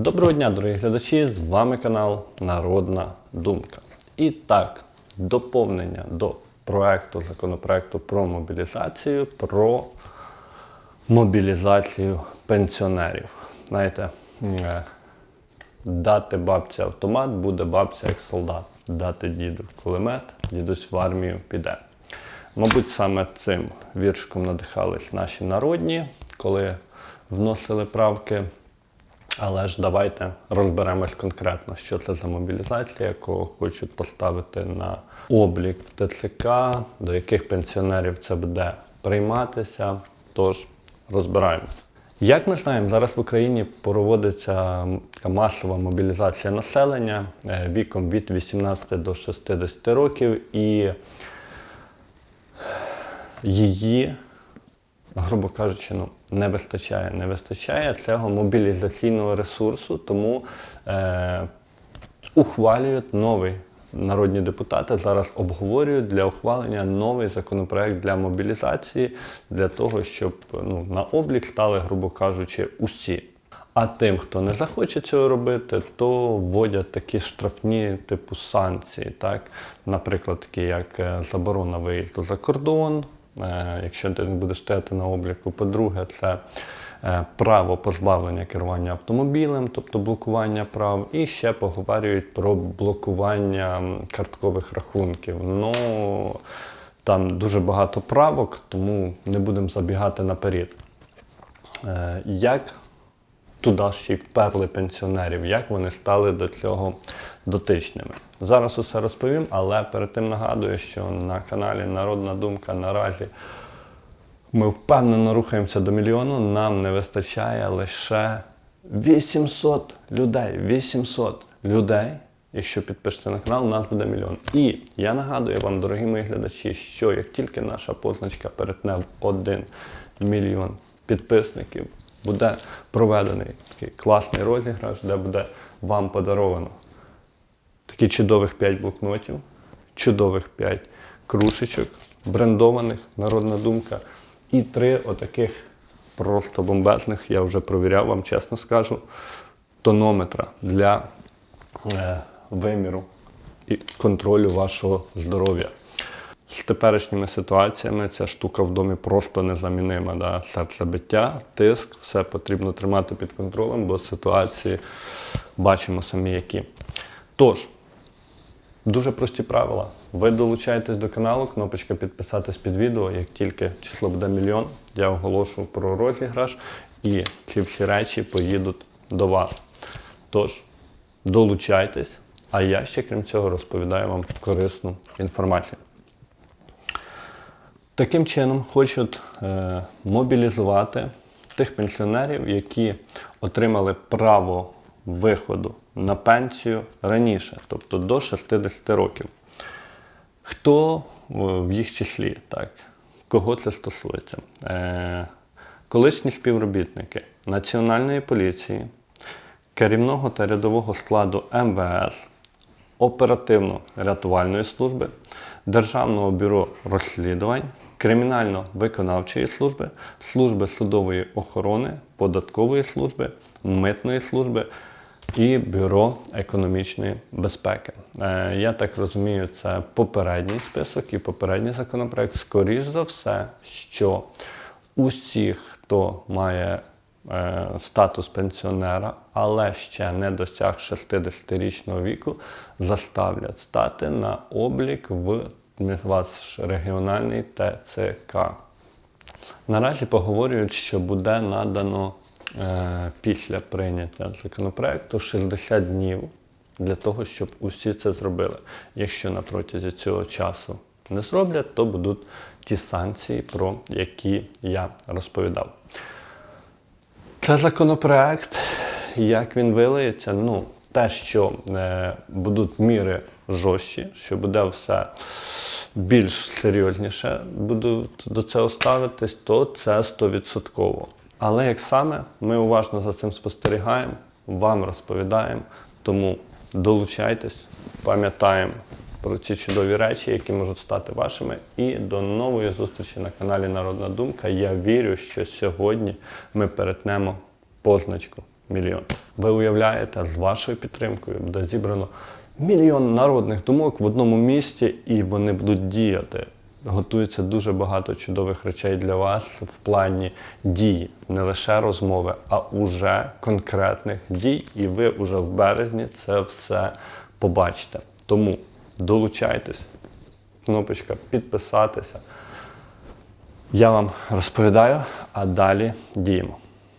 Доброго дня, дорогі глядачі! З вами канал Народна Думка. І так, доповнення до проекту, законопроекту про мобілізацію, про мобілізацію пенсіонерів. Знаєте, е, дати бабці автомат, буде бабця як солдат. Дати діду кулемет, дідусь в армію піде. Мабуть, саме цим віршиком надихались наші народні, коли вносили правки. Але ж давайте розберемось конкретно, що це за мобілізація, якого хочуть поставити на облік ТЦК, до яких пенсіонерів це буде прийматися. Тож розбираємось. Як ми знаємо, зараз в Україні проводиться така масова мобілізація населення е, віком від 18 до 60 років, і її грубо кажучи, ну, не вистачає. Не вистачає цього мобілізаційного ресурсу, тому е, ухвалюють новий. Народні депутати зараз обговорюють для ухвалення новий законопроект для мобілізації, для того, щоб ну, на облік стали, грубо кажучи, усі. А тим, хто не захоче цього робити, то вводять такі штрафні типу санкції, так? наприклад, такі як е, заборона виїзду за кордон, якщо ти не будеш стояти на обліку. По-друге, це е, право позбавлення керування автомобілем, тобто блокування прав, і ще поговорюють про блокування карткових рахунків. Ну там дуже багато правок, тому не будемо забігати наперед. Е, як туди ще й вперли пенсіонерів, як вони стали до цього дотичними. Зараз усе розповім, але перед тим нагадую, що на каналі Народна Думка наразі ми впевнено рухаємося до мільйону. Нам не вистачає лише 800 людей. 800 людей. Якщо підпишете на канал, у нас буде мільйон. І я нагадую вам, дорогі мої глядачі, що як тільки наша позначка перетне в 1 мільйон підписників, буде проведений такий класний розіграш, де буде вам подаровано такі чудових 5 блокнотів, чудових 5 крушечок, брендованих, народна думка, і три отаких просто бомбезних, я вже провіряв, вам чесно скажу, тонометра для е, виміру і контролю вашого здоров'я. З теперішніми ситуаціями ця штука в домі просто незамінима. Да? Серцебиття, тиск, все потрібно тримати під контролем, бо ситуації бачимо самі які. Тож, дуже прості правила. Ви долучаєтесь до каналу, кнопочка підписатись під відео. Як тільки число буде мільйон, я оголошу про розіграш, і ці всі речі поїдуть до вас. Тож, долучайтесь, а я ще крім цього розповідаю вам корисну інформацію. Таким чином хочуть е, мобілізувати тих пенсіонерів, які отримали право виходу на пенсію раніше, тобто до 60 років. Хто е, в їх числі, так? кого це стосується? Е, колишні співробітники Національної поліції, керівного та рядового складу МВС, оперативно-рятувальної служби, Державного бюро розслідувань, кримінально-виконавчої служби, служби судової охорони, податкової служби, митної служби і бюро економічної безпеки. Е, я так розумію, це попередній список і попередній законопроект. Скоріш за все, що усіх, хто має е, статус пенсіонера, але ще не досяг 60-річного віку, заставлять стати на облік в ваш регіональний ТЦК. Наразі поговорюють, що буде надано після прийняття законопроекту 60 днів для того, щоб усі це зробили. Якщо на протязі цього часу не зроблять, то будуть ті санкції, про які я розповідав. Це законопроект, як він вилиється, ну, те, що е, будуть міри жорстчі, що буде все більш серйозніше будуть до цього ставитись, то це 100%. Але як саме, ми уважно за цим спостерігаємо, вам розповідаємо, тому долучайтесь, пам'ятаємо про ці чудові речі, які можуть стати вашими. І до нової зустрічі на каналі Народна Думка. Я вірю, що сьогодні ми перетнемо позначку мільйон. Ви уявляєте, з вашою підтримкою буде зібрано мільйон народних думок в одному місті, і вони будуть діяти. Готується дуже багато чудових речей для вас в плані дій, не лише розмови, а уже конкретних дій. І ви вже в березні це все побачите. Тому долучайтесь, кнопочка підписатися. Я вам розповідаю, а далі діємо.